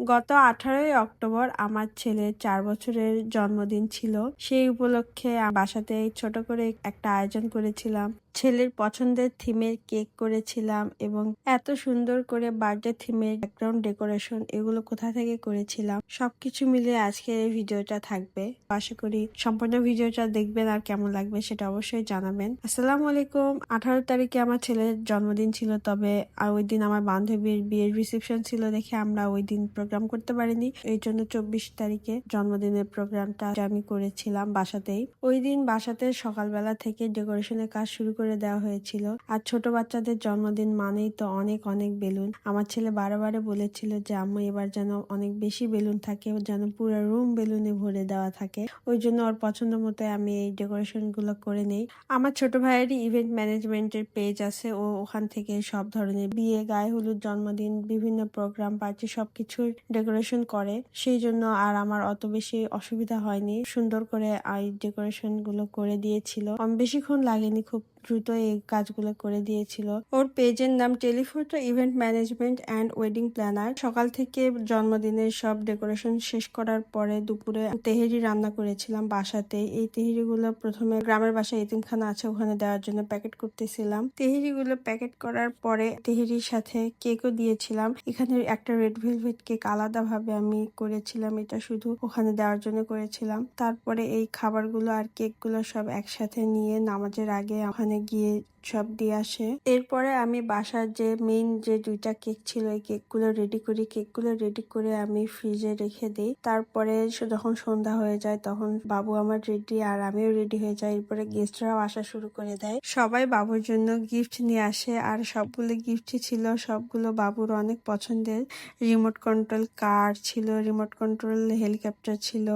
গত আঠারোই অক্টোবর আমার ছেলের চার বছরের জন্মদিন ছিল। সেই উপলক্ষে বাসাতে ছোট করে একটা আয়োজন করেছিলাম। ছেলের পছন্দের থিমের কেক করেছিলাম এবং এত সুন্দর করে বার্থডে থিমের ব্যাকগ্রাউন্ড ডেকোরেশন এগুলো কোথা থেকে করেছিলাম, সবকিছু মিলে আজকের এই ভিডিওটা থাকবে। আশা করি সম্পূর্ণ ভিডিওটা দেখবেন আর কেমন লাগবে সেটা অবশ্যই জানাবেন। আসসালামু আলাইকুম। আঠারো তারিখে আমার ছেলের জন্মদিন ছিল, তবে আর ওই দিন আমার বান্ধবীর বিয়ের রিসেপশন ছিল দেখে আমরা ওই দিন প্রোগ্রাম করতে পারিনি। এই জন্য চব্বিশ তারিখে জন্মদিনের প্রোগ্রামটা আমি করেছিলাম বাসাতেই। ওই দিন বাসাতে সকালবেলা থেকে ডেকোরেশনের কাজ শুরু করে দেওয়া হয়েছিল। আর ছোট বাচ্চাদের জন্মদিন মানেই তো অনেক অনেক বেলুন। আমার ছেলে বারে বলেছিল যে, আম্মু, এবার যেন অনেক বেশি বেলুন থাকে যেন পুরো রুম বেলুনে ভরে দেওয়া থাকে। ওই জন্য ওর পছন্দ মতো আমি এই ডেকোরেশনগুলো করে নেই। আমার ছোট ভাইয়েরই ইভেন্ট ম্যানেজমেন্টের পেজ আছে। ও ওখান থেকে সব ধরনের বিয়ে, গায়ে হলুদ, জন্মদিন, বিভিন্ন প্রোগ্রাম, পার্টি সবকিছুর ডেকোরেশন করে। সেই জন্য আর আমার অত বেশি অসুবিধা হয়নি। সুন্দর করে এই ডেকোরেশনগুলো করে দিয়েছিল। বেশিক্ষণ লাগেনি খুব দ্রুত এই কাজগুলো করে দিয়েছিল। ওর পেজের নাম telephoto event management and wedding planner. সকাল থেকে জন্মদিনের সব ডেকোরেশন শেষ করার পরে দুপুরে তেহেরি রান্না করেছিলাম বাসাতে। এই তেহেরি গুলো প্রথমে গ্রামের বাসায় এতিমখানা আছে, ওখানে দেওয়ার জন্য প্যাকেট করতেছিলাম। তেহেরিগুলো প্যাকেট করার পরে তেহেরির সাথে কেকও দিয়েছিলাম। এখানে একটা রেড ভেলভেট কেক আলাদাভাবে আমি করেছিলাম, এটা শুধু ওখানে দেওয়ার জন্য করেছিলাম। তারপরে এই খাবারগুলো আর কেকগুলো সব একসাথে নিয়ে নামাজের আগে ওখানে গিয়ে সব দিয়ে আসে। এরপরে আমি বাসার যে মেইন যে দুইটা কেক ছিল, এই কেকগুলো রেডি করি। কেকগুলো রেডি করে আমি ফ্রিজে রেখে দিই। তারপরে যখন সন্ধ্যা হয়ে যায়, তখন বাবু আমার রেডি আর আমিও রেডি হয়ে যাই। এরপরে গেস্টরাও আসা শুরু করে দেয়। সবাই বাবুর জন্য গিফট নিয়ে আসে। আর সবগুলো গিফটই ছিল, সবগুলো বাবুর অনেক পছন্দের। রিমোট কন্ট্রোল কার ছিল রিমোট কন্ট্রোল হেলিকপ্টার ছিল,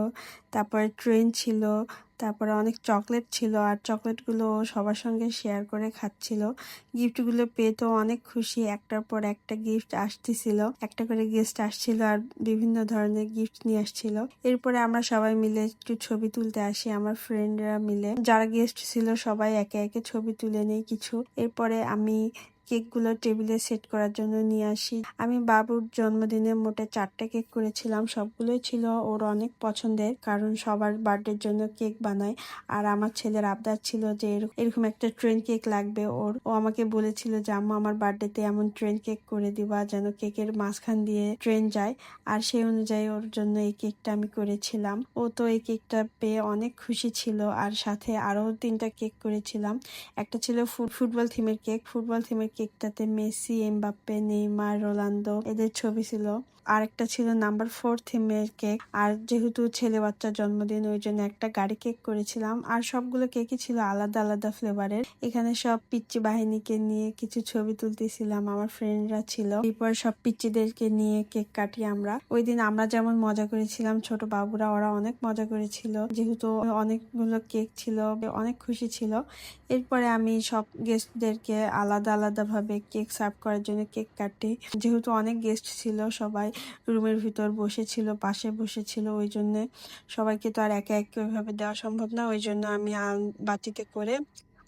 তারপরে ট্রেন ছিল তারপরে অনেক চকলেট ছিল আর চকলেটগুলো সবার সঙ্গে শেয়ার করে খাচ্ছিল। গিফটগুলো পেয়ে তো অনেক খুশি। একটার পর একটা গিফট আসতেছিল। একটা করে গেস্ট আসছিল আর বিভিন্ন ধরনের গিফট নিয়ে আসছিল। এরপরে আমরা সবাই মিলে একটু ছবি তুলতে আসি, আমার ফ্রেন্ডরা মিলে। যারা গেস্ট ছিল সবাই একে একে ছবি তুলে নেই কিছু। এরপরে আমি কেকগুলো টেবিলে সেট করার জন্য নিয়ে আসি। আমি বাবুর জন্মদিনে মোটে চারটে কেক করেছিলাম। সবগুলোই ছিল ওর অনেক পছন্দের, কারণ সবার বার্থডের জন্য কেক বানায়। আর আমার ছেলের আবদার ছিল যে এর- এরকম একটা ট্রেন কেক লাগবে ওর। ও আমাকে বলেছিল যে, আম্মা, আমার বার্থডেতে এমন ট্রেন কেক করে দিবা যেন কেকের মাঝখান দিয়ে ট্রেন যায়। আর সেই অনুযায়ী ওর জন্য এই কেকটা আমি করেছিলাম। ও তো এই কেকটা পেয়ে অনেক খুশি ছিল। আর সাথে আরও তিনটা কেক করেছিলাম। একটা ছিল ফুট- ফুটবল থিমের কেক। ফুটবল থিমের কেকটাতে মেসি এমবাপ্পে নেইমার রোনালদো এদের ছবি ছিল আরেকটা ছিল নাম্বার ফোর থিমের কেক। আর যেহেতু ছেলে বাচ্চার জন্মদিন, ওই জন্য একটা গাড়ি কেক করেছিলাম। আর সবগুলো কেকই ছিল আলাদা আলাদা ফ্লেভারের এখানে সব পিচ্চি বাহিনীকে নিয়ে কিছু ছবি তুলতেছিলাম, আমার ফ্রেন্ডরা ছিল। এরপর সব পিচ্চিদেরকে নিয়ে কেক কাটি আমরা। ওই দিন আমরা যেমন মজা করেছিলাম, ছোট বাবুরা, ওরা অনেক মজা করেছিল। যেহেতু অনেকগুলো কেক ছিল, অনেক খুশি ছিল। এরপরে আমি সব গেস্টদেরকে আলাদা আলাদা ভাবে কেক সার্ভ করার জন্য কেক কাটি। যেহেতু অনেক গেস্ট ছিল সবাই রুমের ভিতর বসেছিল, পাশে বসেছিল, ওই জন্যে সবাইকে তো আর একে একে ওইভাবে দেওয়া সম্ভব না। ওই জন্য আমি বাটিতে করে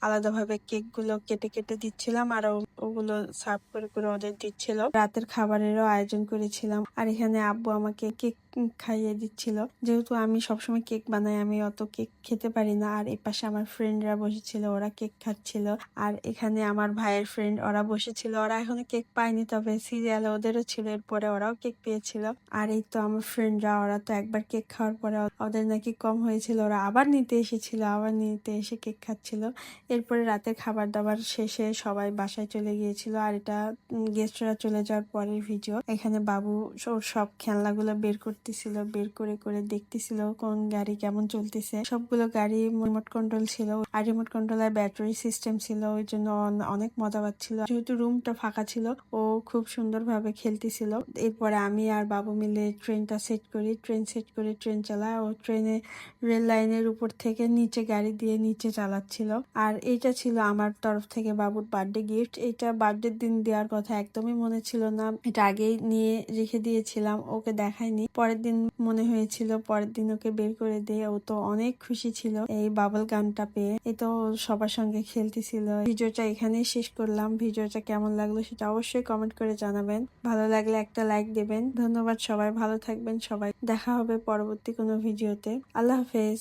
আলাদাভাবে কেকগুলো কেটে কেটে দিচ্ছিলাম আর ওগুলো সার্ভ করে করে ওদের দিচ্ছিল। রাতের খাবারেরও আয়োজন করেছিলাম আর এখানে আব্বু আমাকে কেক খাইয়ে দিচ্ছিল। যেহেতু আমি সবসময় কেক বানাই, আমি অত কেক খেতে পারি না আর এই পাশে আমার ফ্রেন্ডরা বসেছিল, ওরা কেক খাচ্ছিল আর এখানে আমার ভাইয়ের ফ্রেন্ড ওরা বসেছিল। ওরা এখনও কেক পায়নি, তবে সিরিয়ালে ওদেরও ছিল, এরপরে ওরাও কেক পেয়েছিল। আর এই তো আমার ফ্রেন্ডরা ওরা তো একবার কেক খাওয়ার পরে ওদের নাকি কম হয়েছিল। ওরা আবার নিতে এসেছিল, আবার নিতে এসে কেক খাচ্ছিল। এরপরে রাতে খাবার দাবার শেষে সবাই বাসায় চলে গিয়েছিল আর এটা গেস্টরা চলে যাওয়ার পরের ভিডিও এখানে বাবু স- সব খেলনাগুলো বের করতেছিল, বের করে করে দেখতেছিল কোন গাড়ি কেমন চলতেছে। সবগুলো গাড়ি রিমোট কন্ট্রোল ছিল আর রিমোট কন্ট্রোলের ব্যাটারি সিস্টেম ছিল, ওই জন্য অন- অনেক মজা পাচ্ছিল। যেহেতু রুমটা ফাঁকা ছিল, ও খুব সুন্দরভাবে খেলতেছিল। এরপরে আমি আর বাবু মিলে ট্রেনটা সেট করি ট্রেন সেট করে ট্রেন চালায়। ও ট্রেনে রেল লাইনের উপর থেকে নিচে গাড়ি দিয়ে নিচে চালাচ্ছিল। আর এইটা ছিল আমার তরফ থেকে বাবুর বার্থডে গিফট এটা বার্থডে দিন দেওয়ার কথা একদমই মনে ছিল না। এটা আগেই নিয়ে রেখে দিয়েছিলাম, ওকে দেখাইনি। পরের দিন মনে হয়েছিল, পরের দিন ওকে বের করে দিয়ে ও তো অনেক খুশি ছিল এই বাবল গানটা পেয়ে। এই তো সবার সঙ্গে খেলতেছিল। ভিডিওটা এখানেই শেষ করলাম। ভিডিওটা কেমন লাগল সেটা অবশ্যই কমেন্ট করে জানাবেন। ভালো লাগলে একটা লাইক দেবেন। ধন্যবাদ সবাই, ভালো থাকবেন সবাই। দেখা হবে পরবর্তী কোনো ভিডিওতে। আল্লাহ হাফেজ।